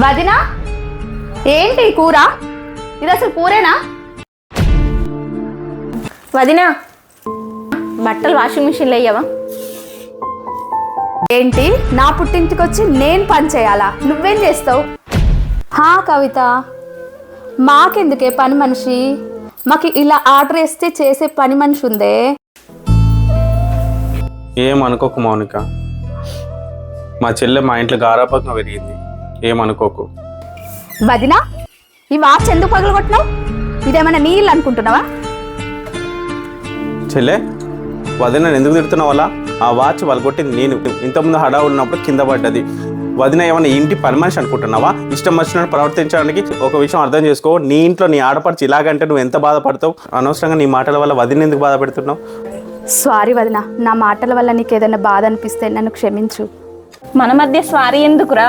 వదినా? ఏంటి కూర? ఇది అసలు కూరేనా? వదినా బట్టలు వాషింగ్ మిషన్లో వేయవా? ఏంటి? నా పుట్టింటికి వచ్చి నేను పని చేయాలా? నువ్వేం చేస్తావు? హా కవిత. మాకెందుకే పని మనిషి? మాకు ఇలా ఆర్డర్ ఇస్తే చేసే పని మనిషి ఉందే. ఏమనుకోకు మౌనిక. మా చెల్లె మా ఇంట్లో గారాపంగా పెరిగింది. ఏమనుకోకు. వదినా ఈ వాచ్ ఎందుకు పగలగొట్టినావు? ఇదేమైనా నీళ్ళు అనుకుంటున్నావా? చెల్లె వదిన ఎందుకు తిడుతున్నావు అలా? ఆ వాచ్ వాళ్ళు కొట్టింది నేను. ఇంతకుముందు హడా ఉన్నప్పుడు కింద పడ్డది. వదిన ఏమన్నా ఇంటి పని మనిషి అనుకుంటున్నావా? ఇష్టం వచ్చినట్టు ప్రవర్తించడానికి ఒక విషయం అర్థం చేసుకో. నీ ఇంట్లో నీ ఆడపడిచి ఇలాగంటే నువ్వు ఎంత బాధపడతావు? అనవసరంగా నీ మాటల వల్ల వదిన ఎందుకు బాధ పెడుతున్నావు సారీ వదినా నా మాటల వల్ల నీకు ఏదైనా బాధ అనిపిస్తే నన్ను క్షమించు. మన మధ్య స్వారీ ఎందుకురా?